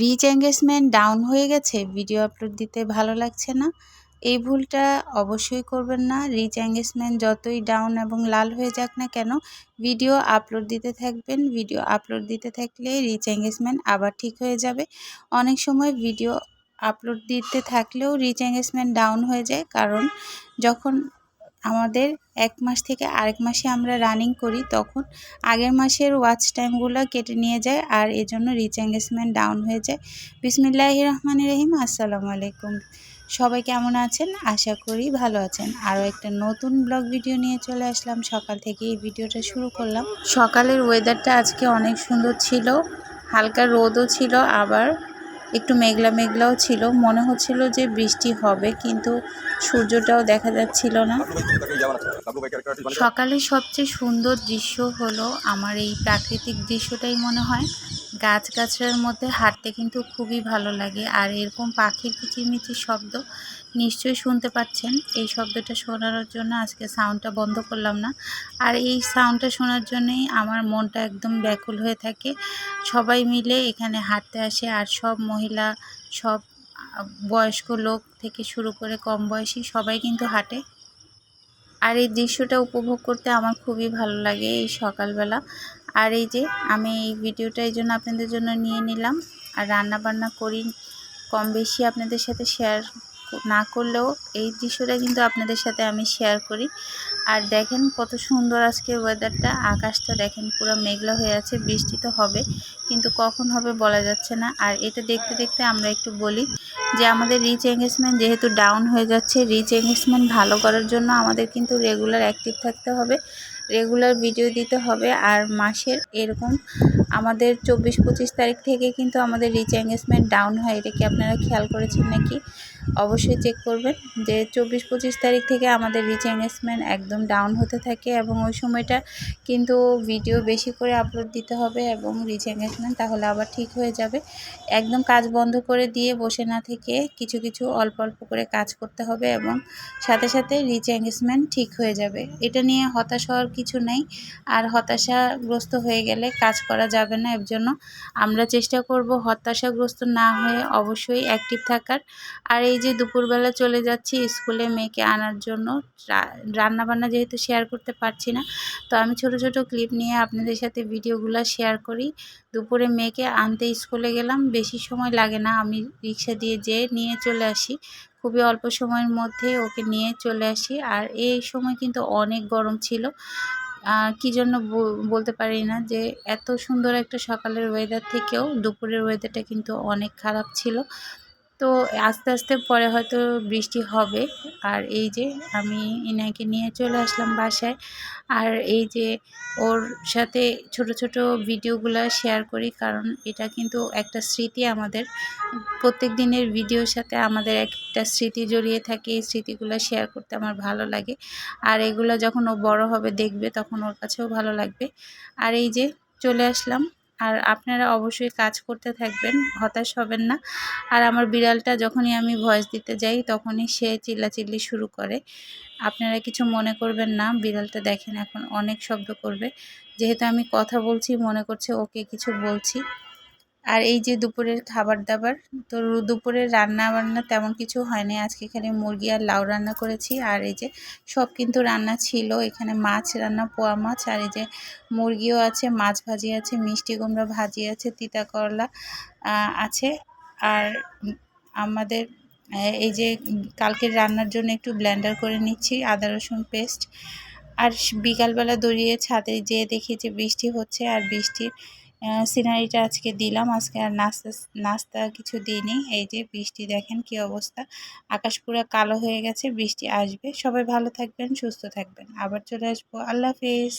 Reach engagement down হয়ে গেছে video upload দিতে ভালো লাগছে না, এই ভুলটা অবশ্যই করবেন না রিচ এঙ্গেজমেন্ট যতই ডাউন এবং লাল হয়ে যাক না কেন ভিডিও আপলোড দিতে থাকবেন ভিডিও আপলোড দিতে থাকলে রিচ এঙ্গেজমেন্ট আবার ঠিক হয়ে যাবে, অনেক সময় ভিডিও আপলোড দিতে থাকলেও রিচ এঙ্গেজমেন্ট ডাউন হয়ে যায়, কারণ যখন আমাদের এক মাস থেকে আরেক মাসে আমরা রানিং করি, তখন আগের মাসের ওয়াচ টাইমগুলো কেটে নিয়ে যায় আর এজন্য রিচ এঙ্গেজমেন্ট ডাউন হয়ে যায়। বিসমিল্লাহ রহমান রহিম, আসসালামু আলাইকুম। সবাই কেমন আছেন? আশা করি ভালো আছেন। আরও একটা নতুন ব্লগ ভিডিও নিয়ে চলে আসলাম। সকাল থেকে এই ভিডিওটা শুরু করলাম। সকালের ওয়েদারটা আজকে অনেক সুন্দর ছিল, হালকা রোদও ছিল, আবার একটু মেঘলা মেঘলাও ছিল। মনে হচ্ছিল যে বৃষ্টি হবে, কিন্তু সূর্যটাও দেখা যাচ্ছিল না। সকালে সবচেয়ে সুন্দর দৃশ্য হলো আমার এই প্রাকৃতিক দৃশ্যটাই মনে হয়। গাছগাছড়ার মধ্যে হাঁটতে কিন্তু খুবই ভালো লাগে, আর এরকম পাখির কিচিরমিচির শব্দ নিশ্চয়ই শুনতে পাচ্ছেন। এই শব্দটা শোনানোর জন্য আজকে সাউন্ডটা বন্ধ করলাম না। আর এই সাউন্ডটা শোনার জন্যই আমার মনটা একদম ব্যাকুল হয়ে থাকে। সবাই মিলে এখানে হাঁটতে আসে আর সব মহিলা, সব বয়স্ক লোক থেকে শুরু করে কম বয়সী সবাই কিন্তু হাঁটে। আর এই দৃশ্যটা উপভোগ করতে আমার খুবই ভালো লাগে এই সকালবেলা। আর এই যে আমি এই ভিডিওটা এই জন্য আপনাদের জন্য নিয়ে নিলাম। আর রান্না বান্না করি, কম বেশি আপনাদের সাথে শেয়ার না করলেও এই দৃশ্যটা কিন্তু আপনাদের সাথে আমি শেয়ার করি। আর দেখেন কত সুন্দর আজকের ওয়েদারটা আকাশটা দেখেন পুরো মেঘলা হয়ে আছে, বৃষ্টি তো হবে, কিন্তু কখন হবে বলা যাচ্ছে না। আর এটা দেখতে দেখতে আমরা একটু বলি যে আমাদের রিচ এঙ্গেজমেন্ট যেহেতু ডাউন হয়ে যাচ্ছে রিচ এঙ্গেজমেন্ট ভালো করার জন্য আমাদের কিন্তু রেগুলার অ্যাক্টিভ থাকতে হবে। রেগুলার ভিডিও দিতে হবে। আর মাসের এরকম আমাদের চব্বিশ পঁচিশ তারিখ থেকে কিন্তু আমাদের রিচ এঙ্গেজমেন্ট ডাউন হয়, এটা কি আপনারা খেয়াল করেছেন নাকি? অবশ্যই চেক করবেন যে চব্বিশ পঁচিশ তারিখ থেকে আমাদের রিচ এঙ্গেজমেন্ট একদম ডাউন হতে থাকে এবং ওই সময়টা কিন্তু ভিডিও বেশি করে আপলোড দিতে হবে এবং রিচ এঙ্গেজমেন্ট তাহলে আবার ঠিক হয়ে যাবে। একদম কাজ বন্ধ করে দিয়ে বসে না থেকে কিছু কিছু অল্প অল্প করে কাজ করতে হবে এবং সাথে সাথে রিচ এঙ্গেজমেন্ট ঠিক হয়ে যাবে। এটা নিয়ে হতাশ হওয়ার কিছু নেই। আর হতাশাগ্রস্ত হয়ে গেলে কাজ করা যাবে না, এর জন্য আমরা চেষ্টা করব হতাশাগ্রস্ত না হয়ে অবশ্যই অ্যাক্টিভ থাকার। আর এই যে দুপুরবেলা চলে যাচ্ছি স্কুলে মেয়েকে আনার জন্য রান্নাবান্না যেহেতু শেয়ার করতে পারছি না, তো আমি ছোট ছোট ক্লিপ নিয়ে আপনাদের সাথে ভিডিওগুলো শেয়ার করি। দুপুরে মেয়েকে আনতে স্কুলে গেলাম, বেশি সময় লাগে না, আমি রিক্সা দিয়ে যেয়ে নিয়ে চলে আসি। খুবই অল্প সময়ের মধ্যে ওকে নিয়ে চলে আসি। আর এই সময় কিন্তু অনেক গরম ছিল কী জন্য বলতে পারি না যে এত সুন্দর একটা সকালের ওয়েদার থেকেও দুপুরের ওয়েদারটা কিন্তু অনেক খারাপ ছিল। তো আস্তে আস্তে পরে হয়তো বৃষ্টি হবে। আর এই যে আমি ইনাকে নিয়ে চলে আসলাম বাসায়। আর এই যে ওর সাথে ছোট ছোট ভিডিওগুলো শেয়ার করি, কারণ এটা কিন্তু একটা স্মৃতি আমাদের। প্রত্যেক দিনের ভিডিওর সাথে আমাদের একটা স্মৃতি জড়িয়ে থাকে, এই স্মৃতিগুলো শেয়ার করতে আমার ভালো লাগে। আর এগুলো যখন ও বড় হবে দেখবে, তখন ওর কাছেও ভালো লাগবে। আর এই যে চলে আসলাম। আর আপনারা অবশ্যই কাজ করতে থাকবেন, হতাশ হবেন না। আর আমার বিড়ালটা যখনই আমি ভয়েস দিতে যাই, তখনই সে চিল্লাচিল্লি শুরু করে। আপনারা কিছু মনে করবেন না, বিড়ালটা দেখেন এখন অনেক শব্দ করবে। যেহেতু আমি কথা বলছি, মনে করছে ওকে কিছু বলছি। আর এই যে দুপুরের খাবার দাবার তো দুপুরের রান্না বান্না তেমন কিছু হয়নি। আজকে এখানে মুরগি আর লাউ রান্না করেছি। আর এই যে সব কিন্তু রান্না ছিল। এখানে মাছ রান্না, পোয়া মাছ, আর এই যে মুরগিও আছে, মাছ ভাজি আছে, মিষ্টি কুমড়া ভাজি আছে, তিতা করলা আছে। আর আমাদের এই যে কালকের রান্নার জন্য একটু ব্লেন্ডার করে নিচ্ছি, আদা, রসুন পেস্ট। আর বিকালবেলা দৌড়িয়ে ছাদে যেয়ে দেখি যে বৃষ্টি হচ্ছে, আর বৃষ্টির সিনারিটা আজকে দিলাম। আজকে আর নাস্তা নাস্তা কিছু দিইনি। এই যে বৃষ্টি দেখেন কি অবস্থা। আকাশ পুরো কালো হয়ে গেছে, বৃষ্টি আসবে। সবাই ভালো থাকবেন, সুস্থ থাকবেন। আবার চলে আসব। আল্লাহ হাফিজ।